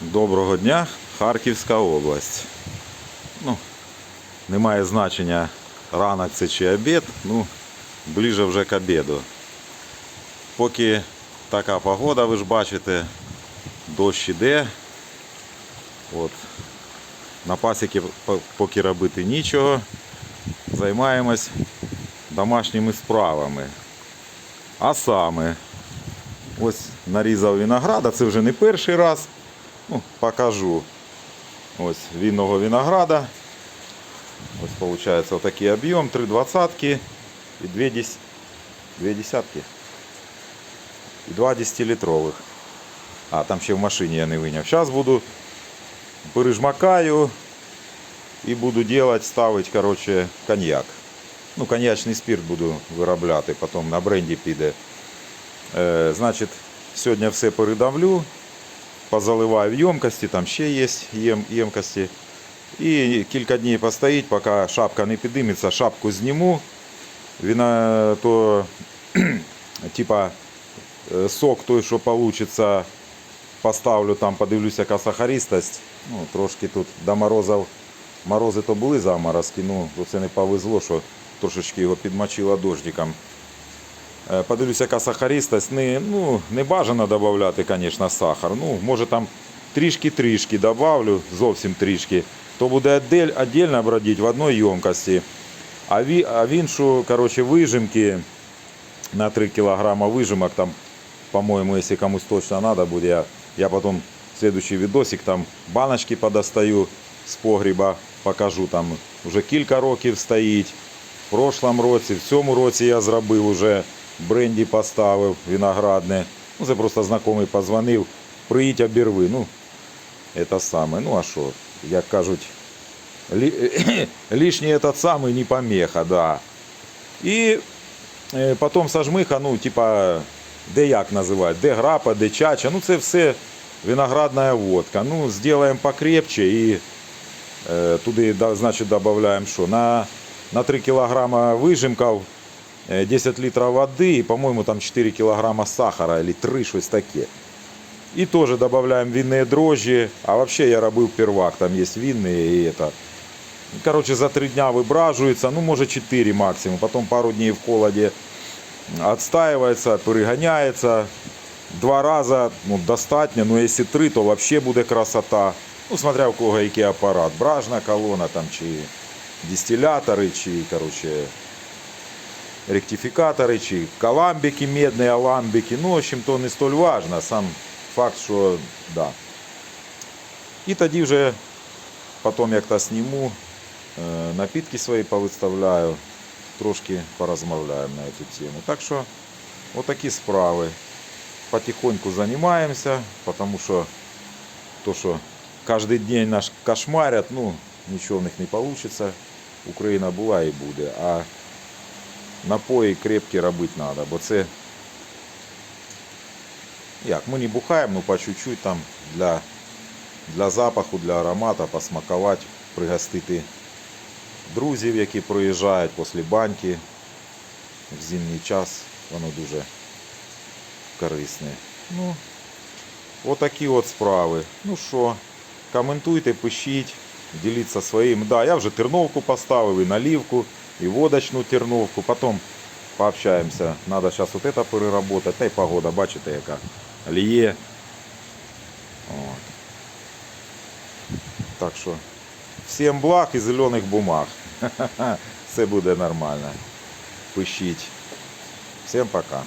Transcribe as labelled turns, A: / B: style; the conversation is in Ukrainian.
A: Доброго дня, Харківська область. Ну, немає значення ранок це чи обід, ну, ближе вже к обіду. Поки така погода, ви ж бачите, дощ іде. От. На пасіки поки робити нічого. Займаємось домашніми справами. А саме, ось нарізав винограда, це вже не перший раз. Ну, покажу. Ось винного винограда. Ось виходить отакий об'єм, 3 двадцатки і 2, дес... 2 десятки. І 2 10-літрових. А, там ще в машині я не виняв. Зараз буду пережмакаю і буду делать, ставити, короче, коньяк. Ну, коньячний спирт буду виробляти, потім на бренді піде. Е, значить, сьогодні все передавлю позаливаю в ємкості, там ще є єм, ємкості. І кілька днів постоїть, поки шапка не підніметься, шапку зніму. Віна, то типа е, сок той, що вийде, поставлю там, подивлюся, яка сахаристость. Ну, трошки тут до морозів. Морози то були заморозки, ну це не повезло, що трошечки його підмочило дождиком. Е, Подивлюся, яка сахаристость. Не, ну, не бажано додати, звісно, сахар. Ну, може там трішки-трішки добавлю, зовсім трішки, то буде віддільно бродити в одній ємкості. А, в іншу, коротше, вижимки на 3 кг вижимок, там, по-моєму, якщо комусь точно треба буде, я, я потім следующий відосик там баночки подостаю з погріба, покажу. Там вже кілька років стоїть. В прошлом році, в цьому році я зробив уже бренді поставив виноградне. Ну, це просто знайомий позвонив. Приїдь обірви. Ну, це саме. Ну а що, як кажуть, лі... лишній этот самий не помеха, да. І е, потім сажмиха, ну, типа, де як називають, де грапа, де чача. Ну, це все виноградна водка. Ну, зробимо покрепче і Е, Туди, значить, додаємо що? На, на 3 кг вижимків, 10 літрів води і, по-моєму, там 4 кг сахара або 3, щось таке. І теж додаємо винні дрожжі. А взагалі я робив первак, там є винні і это. Короче, за 3 дня вибражується, ну, може 4 максимум. Потім пару днів в холоді відстаюється, переганяється. Два рази ну, достатньо, ну якщо три, то взагалі буде красота. Ну, смотря у кого який апарат. Бражна колона там, чи дистилятори, чи короче, ректифікатори, чи каламбики, медні аламбики. Ну, в общем, то не столь важно. Сам факт, що да. І тоді вже потім як-то зніму, е, напитки свої повиставляю, трошки порозмовляємо на цю тему. Так що, отакі справи. Потихоньку займаємося, тому що то, що кожен день наш кошмарять, ну, нічого в них не вийде. Україна була і буде. А напої крепкі робити треба, бо це як, ми не бухаємо, ну по чуть-чуть там для, для запаху, для аромату, посмакувати, пригостити друзів, які проїжджають після баньки в зимній час. Воно дуже корисне. Ну, отакі от справи. Ну що, коментуйте, пишіть, діліться своїм. Да, я вже терновку поставив, і наливку, і водочную терновку. Потом пообщаемся. Надо сейчас вот это переработать. Та й погода, бачите, яка ліє. От. Так що, всім благ і зелених бумаг. Все буде нормально. Пишіть. Всім пока.